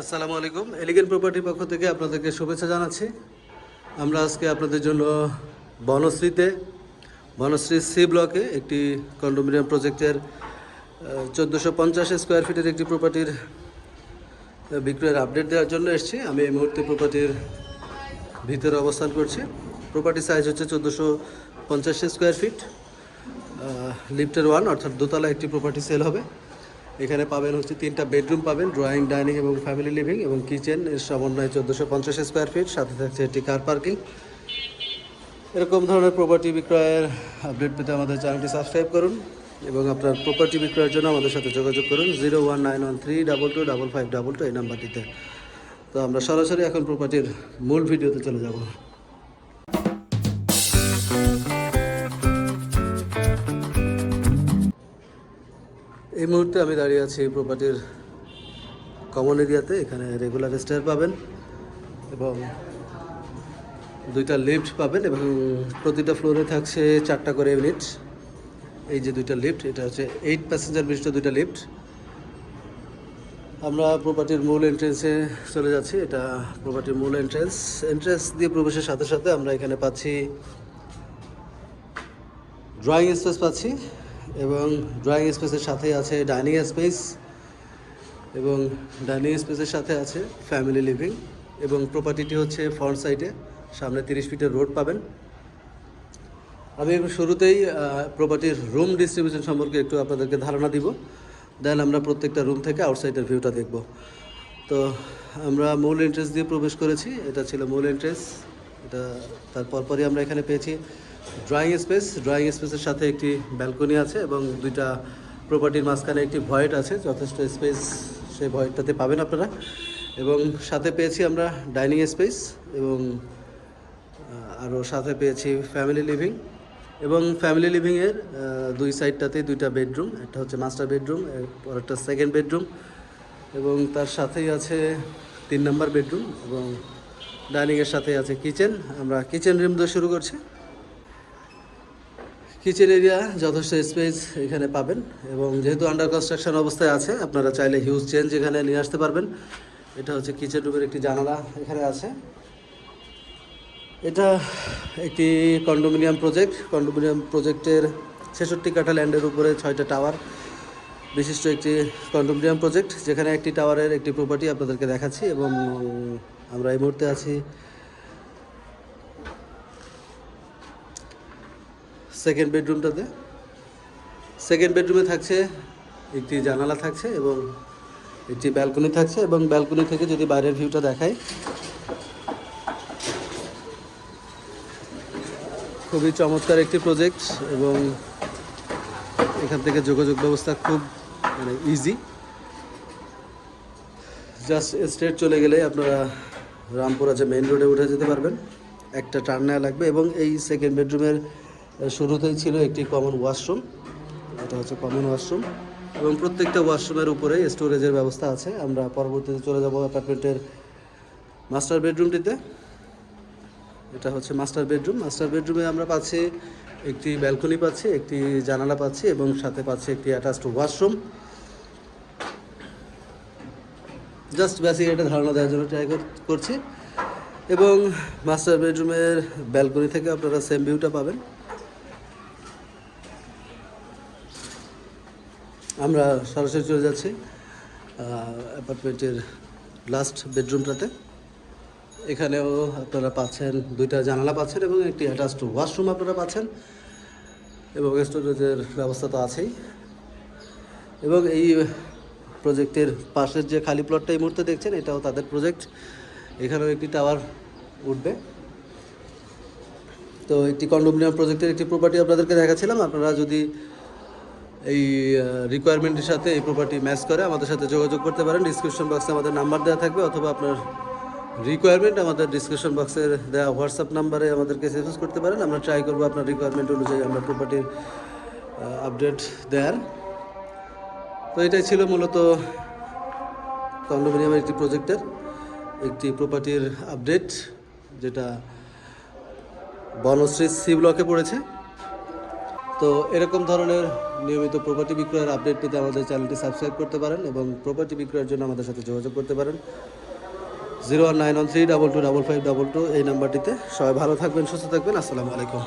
আসসালামু আলাইকুম। এলিগেন্ট প্রপার্টির পক্ষ থেকে আপনাদেরকে শুভেচ্ছা জানাচ্ছি। আমরা আজকে আপনাদের জন্য বনশ্রীতে, বনশ্রী সি ব্লকে একটি কন্ডোমিনিয়াম প্রজেক্টের চোদ্দোশো পঞ্চাশ স্কোয়ার ফিটের একটি প্রপার্টির বিক্রয়ের আপডেট দেওয়ার জন্য এসেছি। আমি এই মুহূর্তে প্রপার্টির ভিতরে অবস্থান করছি। প্রপার্টি সাইজ হচ্ছে চোদ্দোশো পঞ্চাশ স্কোয়ার ফিট লিফটের ওয়ান অর্থাৎ দোতলা একটি প্রপার্টি সেল হবে। এখানে পাবেন হচ্ছে তিনটা বেডরুম পাবেন, ড্রয়িং, ডাইনিং এবং ফ্যামিলি লিভিং এবং কিচেন। এর সমন্বয়ে চোদ্দোশো পঞ্চাশ স্কোয়ার ফিট, সাথে থাকছে একটি কার পার্কিং এরকম ধরনের প্রপার্টি বিক্রয়ের আপডেট পেতে আমাদের চ্যানেলটি সাবস্ক্রাইব করুন এবং আপনার প্রপার্টি বিক্রয়ের জন্য আমাদের সাথে যোগাযোগ করুন zero one nine one three double two double five double two এই নাম্বারটিতে। তো আমরা সরাসরি এখন প্রপার্টির মূল ভিডিওতে চলে যাব। এই মুহূর্তে আমি দাঁড়িয়ে আছি প্রপার্টির কমন এরিয়াতে এখানে রেগুলার স্টেয়ার পাবেন এবং দুইটা লিফট পাবেন এবং প্রতিটা ফ্লোরে থাকছে চারটা করে ইউনিট এই যে দুইটা লিফট এটা হচ্ছে এইট প্যাসেঞ্জার বিশিষ্ট দুইটা লিফট আমরা প্রপার্টির মূল এন্ট্রেন্সে চলে যাচ্ছি। এটা প্রপার্টির মূল এন্ট্রেন্স এন্ট্রেন্স দিয়ে প্রবেশের সাথে সাথে আমরা এখানে পাচ্ছি ড্রয়িং স্পেস পাচ্ছি। এবং ড্রয়িং স্পেসের সাথে আছে ডাইনিং স্পেস এবং ডাইনিং স্পেসের সাথে আছে ফ্যামিলি লিভিং এবং প্রপার্টিটি হচ্ছে ফ্রন্ট সাইডে সামনে তিরিশ ফিটের রোড পাবেন। আমি শুরুতেই প্রপার্টির রুম ডিস্ট্রিবিউশন সম্পর্কে একটু আপনাদেরকে ধারণা দিব। দেন আমরা প্রত্যেকটা রুম থেকে আউটসাইডের ভিউটা দেখব। তো আমরা মূল এন্ট্রেন্স দিয়ে প্রবেশ করেছি। এটা ছিল মূল এন্ট্রেন্স এটা তারপর পরই আমরা এখানে পেয়েছি ড্রয়িং স্পেস ড্রয়িং স্পেসের সাথে একটি ব্যালকনি আছে এবং দুইটা প্রপার্টির মাঝখানে একটি ভয়েট আছে। যথেষ্ট স্পেস সেই ভয়েটটাতে পাবেন আপনারা। এবং সাথে পেয়েছি আমরা ডাইনিং স্পেস এবং আরও সাথে পেয়েছি ফ্যামিলি লিভিং এবং ফ্যামিলি লিভিংয়ের দুই সাইডটাতে দুইটা বেডরুম একটা হচ্ছে মাস্টার বেডরুম এরপর একটা সেকেন্ড বেডরুম এবং তার সাথেই আছে তিন নম্বর বেডরুম এবং ডাইনিংয়ের সাথে আছে কিচেন আমরা কিচেন রুম দিয়ে শুরু করছি। কিচেন এরিয়া যথেষ্ট স্পেস এখানে পাবেন এবং যেহেতু আন্ডার কনস্ট্রাকশন অবস্থায় আছে, আপনারা চাইলে হিউজ চেঞ্জ এখানে নিয়ে আসতে পারবেন। এটা হচ্ছে কিচেন রুমের একটি জানালা এখানে আছে। এটা একটি কন্ডোমিনিয়াম প্রজেক্ট কন্ডোমিনিয়াম প্রজেক্টের ছেষট্টি কাঠা ল্যান্ডের উপরে ছয়টা টাওয়ার বিশিষ্ট একটি কন্ডোমিনিয়াম প্রজেক্ট যেখানে একটি টাওয়ারের একটি প্রপার্টি আপনাদেরকে দেখাচ্ছি এবং আমরা এই মুহূর্তে আছি সেকেন্ড বেডরুমটাতে সেকেন্ড বেডরুমে থাকছে একটি জানালা থাকছে এবং একটি ব্যালকনি থাকছে এবং ব্যালকনি থেকে যদি বাইরের ভিউটা দেখাই, খুবই চমৎকার একটি প্রজেক্ট এবং এখান থেকে যোগাযোগ ব্যবস্থা খুব মানে ইজি জাস্ট স্ট্রেট চলে গেলে আপনারা রামপুরা যে মেইন রোডে উঠে যেতে পারবেন। একটা টার্ন নেওয়া লাগবে এবং এই সেকেন্ড বেডরুমের শুরুতেই ছিল একটি কমন ওয়াশরুম এটা হচ্ছে কমন ওয়াশরুম এবং প্রত্যেকটা ওয়াশরুমের উপরে স্টোরেজের ব্যবস্থা আছে। আমরা পরবর্তীতে চলে যাব অ্যাপার্টমেন্টের মাস্টার বেডরুমটিতে এটা হচ্ছে মাস্টার বেডরুম মাস্টার বেডরুমে আমরা পাচ্ছি একটি ব্যালকনি পাচ্ছি, একটি জানালা পাচ্ছি এবং সাথে পাচ্ছি একটি অ্যাটাচড ওয়াশরুম জাস্ট বেসিক একটা ধারণা দেওয়ার জন্য ট্রাই করছি। এবং মাস্টার বেডরুমের ব্যালকনি থেকে আপনারা সেম ভিউটা পাবেন। আমরা সরাসরি চলে যাচ্ছি অ্যাপার্টমেন্টের লাস্ট বেডরুমটাতে এখানেও আপনারা পাচ্ছেন, দুইটা জানালা পাচ্ছেন এবং একটি অ্যাটাচড ওয়াশরুম আপনারা পাচ্ছেন এবং স্টোরেজের ব্যবস্থা তো আছেই। এবং এই প্রজেক্টের পাশের যে খালি প্লটটা এই মুহূর্তে দেখছেন, এটাও তাদের প্রজেক্ট এখানেও একটি টাওয়ার উঠবে। তো একটি কন্ডোমিনিয়াম প্রজেক্টের একটি প্রপার্টি আপনাদেরকে দেখাচ্ছিলাম, আপনারা যদি এই রিকোয়ারমেন্টের সাথে এই প্রপার্টি ম্যাচ করে। আমাদের সাথে যোগাযোগ করতে পারেন। ডিসক্রিপশন বক্সে আমাদের নাম্বার দেওয়া থাকবে অথবা আপনার রিকোয়ারমেন্ট আমাদের ডিসক্রিপশন বক্সের দেওয়া হোয়াটসঅ্যাপ নাম্বারে আমাদেরকে সেভেস করতে পারেন। আমরা ট্রাই করব আপনার রিকোয়ারমেন্ট অনুযায়ী আমরা প্রপার্টির আপডেট দেওয়ার তো এটাই ছিল মূলত কন্ডোমিনিয়ামের একটি প্রজেক্টের একটি প্রপার্টির আপডেট যেটা বনশ্রী সি ব্লকে পড়েছে। তো এরকম ধরনের নিয়মিত প্রপার্টি বিক্রয়ের আপডেট পেতে আমাদের চ্যানেলটি সাবস্ক্রাইব করতে পারেন এবং প্রপার্টি বিক্রয়ের জন্য আমাদের সাথে যোগাযোগ করতে পারেন। Zero one nine three two five two এই নাম্বারটিতে সবাই ভালো থাকবেন, সুস্থ থাকবেন। আসসালামু আলাইকুম।